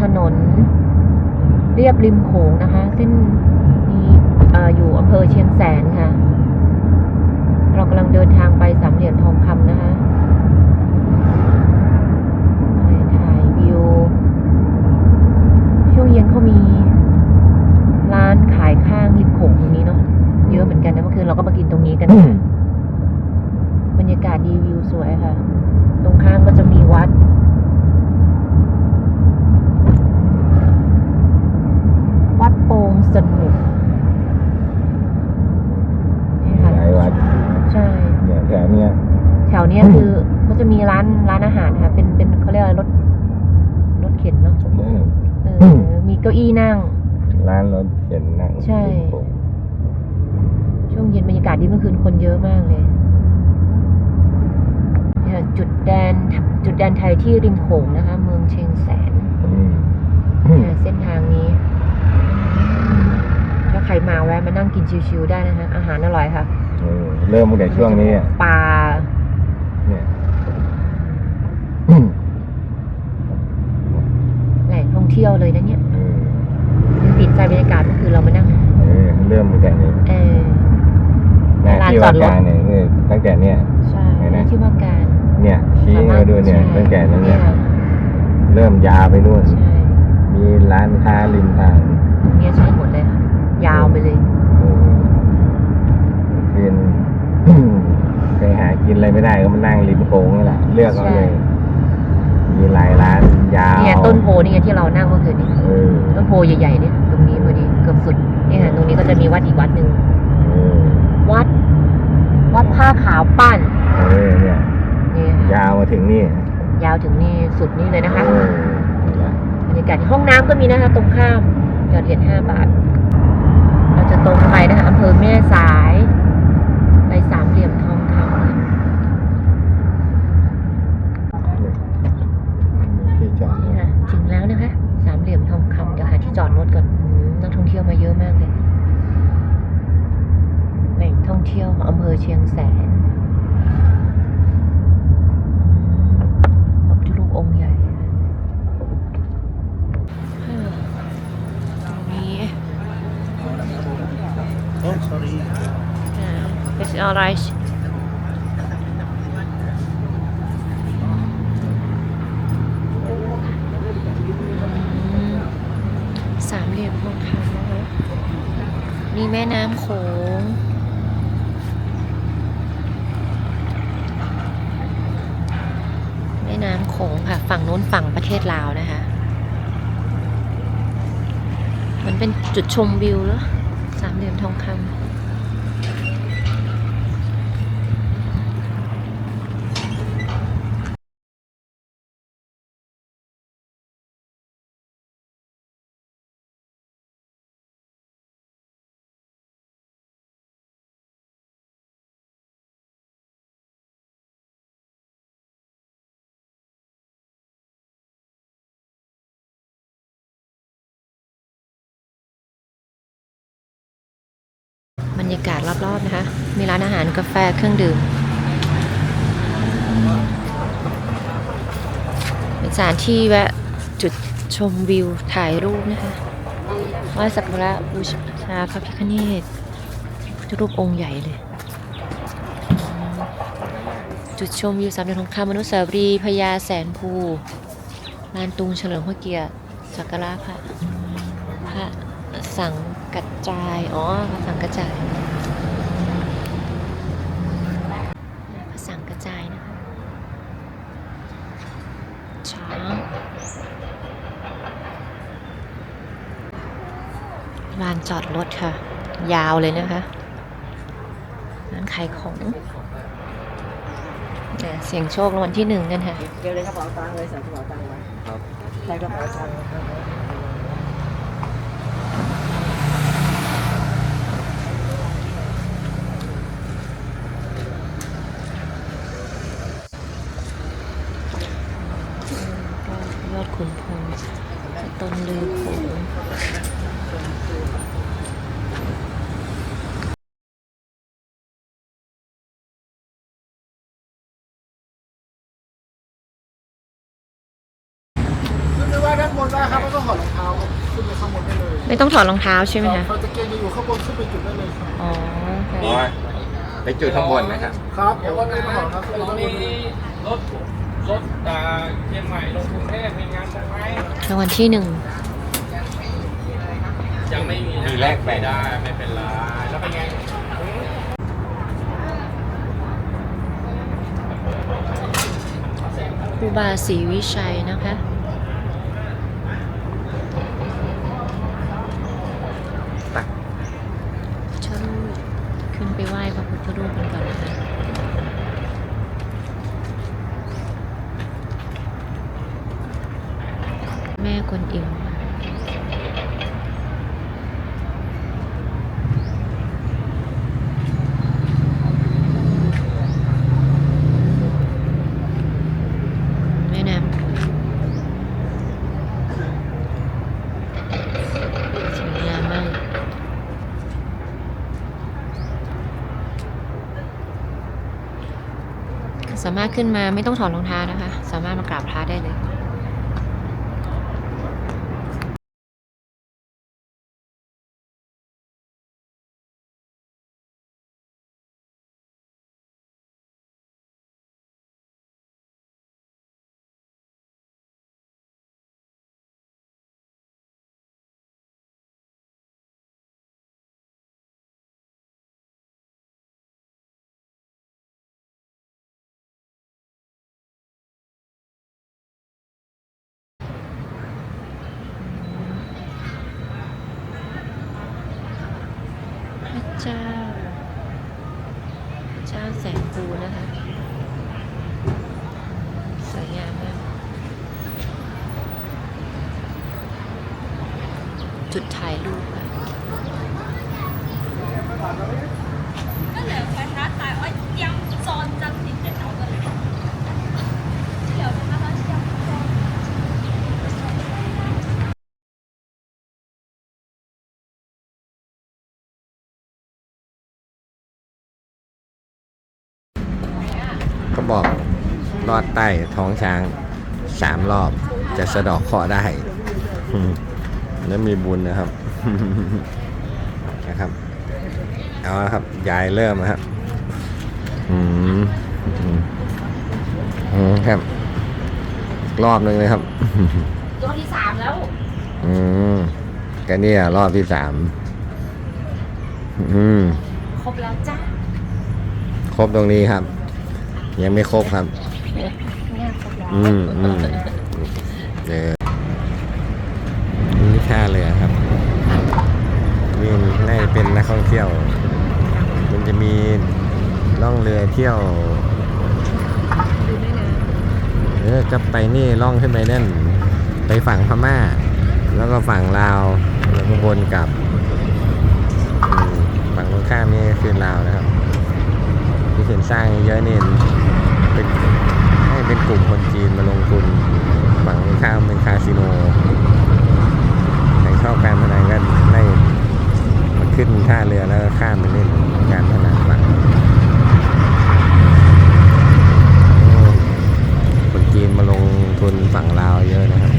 ถนน เรียบริมโขงนะคะ เส้นนี้ออยู่อำเภอเชียงแสนค่ะ เรากำลังเดินทางไปสามเหลี่ยมทองคำนะคะไปถ่ายวิว ช่วงเย็นเขามี ร้านขายข้างริมโขงตรงนี้เนาะเยอะเหมือนกันนะเมื่อคืนเราก็มากินตรงนี้กันค่ะบรรยากาศดีวิวสวยค่ะ ตรงข้างก็จะมีวัด วัดโปงสนุกนี่ค่ะ หลายวัด ใช่ เนี่ยแถวเนี้ย แถวเนี้ยคือก็จะมีร้านร้านอาหารค่ะ เป็นเป็นเขาเรียกอะไรรถรถเข็นเนาะเออเออมีเก้าอี้นั่ง ร้านรถเข็นนั่งใช่ริมโขงช่วงเย็นบรรยากาศดีเมื่อคืนคนเยอะมากเลยเนี่ยจุดแดนจุดแดนไทยที่ริมโขงนะคะ เมืองเชียงแสนอืมเนี่ยเส้นทางนี้ถ้าใครมาแวะมานั่งกินชิวๆได้นะคะอาหารอร่อยค่ะเออเริ่มตั้งแต่ช่วงนี้อะปลาเนี่ย แหล่งท่อง เที่ยวเลยนะเนี่ยเออยังติดใจบรรยากาศเมื่อคืนเรามานั่งเออเริ่มตั้งแต่นี้เออหน้าลานที่จอว่าดรถการเนี่ยคือตั้งแต่เนี่ยใช่ไหนนะที่ว่าการเนี่ยชี้มาดูเนี่ยใช่ตั้งแต่นั้นเนี่ยค่ะเริ่มยาวไปนู่นใช่มีร้านค้าริมทางเนี่ยใช่หมดเลยค่ะยาวไปเลยเออคืนไปหากินอะไรไม่ได้ก็มานั่งริมโค้งนี่แหละเลือกเอาเลยมีหลายร้านยาวเนี่ยต้นโพนี่ไงที่เรานั่งเมื่อคืนนี้เออต้นโพใหญ่ๆเนี่ยตรงนี้พอดีเกือบสุดเนี่ยค่ะตรงนี้ก็จะมีวัดอีกวัดหนึ่งเออวัด วัดผ้าขาวปั้นเออเนี่ยนี่ค่ะยาวมาถึงนี่ยาวถึงนี่สุดนี่เลยนะคะเออนี่แหละบรรยากาศห้องน้ำก็มีนะคะ ตรงข้ามหยอดเหรียญห้าบาท เราจะตรงไปนะคะอำเภอแม่สาย ไปสามเหลี่ยมทองคำค่ะ ที่จอด นี่ค่ะ ถึงแล้วนะคะ สามเหลี่ยมทองคำเดี๋ยวหาที่ จอดรถก่อนอืมนักท่องเที่ยวมาเยอะมากเลยแหล่งท่องเที่ยวของอำเภอเชียงแสนอืมพระพุทธรูปองค์ใหญ่อืมตรงนี้ Oh, sorry. Yeah, it's alright. อืมสามเหลี่ยมทองคำนะคะ นี่แม่น้ำโขง แม่น้ำโขงค่ะ ฝั่งนู้นฝั่งประเทศลาวนะคะ มันเป็นจุดชมวิวแล้วสามเหลี่ยมทองคำ ยากาศรอบๆนะคะ มีร้านอาหารกาแฟเครื่องดื่มเป็นสถานที่แวะจุดชมวิวถ่ายรูปนะคะไหว้สักการะบูชาพระพิฆเนศพุทธรูปองค์ใหญ่เลย จุดชมวิวสามเหลี่ยมทองคำอนุสาวรีย์พญาแสนภูลานตุงเฉลิมพระเกียรติสักการะพระพระ สังกัจจาย อ๋อพระสังกัจจายพระสังกัจจายนะคะ ช้างลานจอดรถค่ะ ยาวเลยนะคะร้านขายของเนี่ยเสียงโชครางวัลที่หนึ่งกันค่ะ เดี๋ยวเลยกระเป๋าตังค์เลยใส่กระเป๋าตังค์ไว้ครับใส่กระเป๋าตังค์ครับ ก็ยอดขุนพลต้นลือโขง บน ได้ครับไม่ต้องถอดรองเท้าขึ้นไปข้างบนได้เลยไม่ต้องถอดรองเท้าใช่ไหมคะเราจะเกณฑ์จะอยู่ข้างบนขึ้นไปจุดได้เลยครับ อ๋อเพราะว่าไปจุดข้างบนนะครับ ครับเดี๋ยววันนี้มาถอดครับเราต้องบนเลยรถรถจากเชียงใหม่ลงกรุงเทพมีงานใช่ไหมรางวัลที่หนึ่งยังไม่มีมีแลกไปได้ไม่เป็นไรแล้วเป็นไงครูบาศรีวิชัยนะคะ ตัก ชนขึ้นไปไหว้พระพุทธรูปกันก่อนนะคะ แม่กวนอิมแม่น้ำสวยงามมาก สามารถขึ้นมาไม่ต้องถอดรองเท้านะคะ สามารถมากราบพระได้เลย เจ้า เจ้าแสงปูนะคะ สวยงามมาก จุดถ่ายรูป บอกลอดใต้ท้องช้างสามรอบจะสะเดอกเคราะห์ได้อืมแล้วมีบุญนะครับนะครับเอาละครับยายเริ่มนะครับอืมอืมอืมครับ รอบหนึ่งเลยครับตัวที่สามแล้ว อืมก็เนี่ยรอบที่สามอืมครบแล้วจ้าครบตรงนี้ครับ ยังไม่ครบครับเนี่ยครบแล้วอืมอืมเจอนี่ท่าเรือครับนี่น่าจะเป็นนักท่องเที่ยว มันจะมีล่องเรือเที่ยวดูด้วยนะเออก็ไปนี่ล่องขึ้นไปนั่น ไปฝั่งพม่า แล้วก็ฝั่งลาวแล้วก็วนกลับอืมฝั่งตรงข้ามนี่คือลาวนะครับที่ เห็นสร้างเยอะเนี่ยเป็นให้เป็นกลุ่มคนจีนมาลงทุนฝั่งข้ามเป็นคาสิโนใครชอบการพนันก็ได้มาขึ้นท่าเรือแล้วข้ามไปเล่นการพนันบ้างคนจีนมาลงทุนฝั่งลาวเยอะนะครับ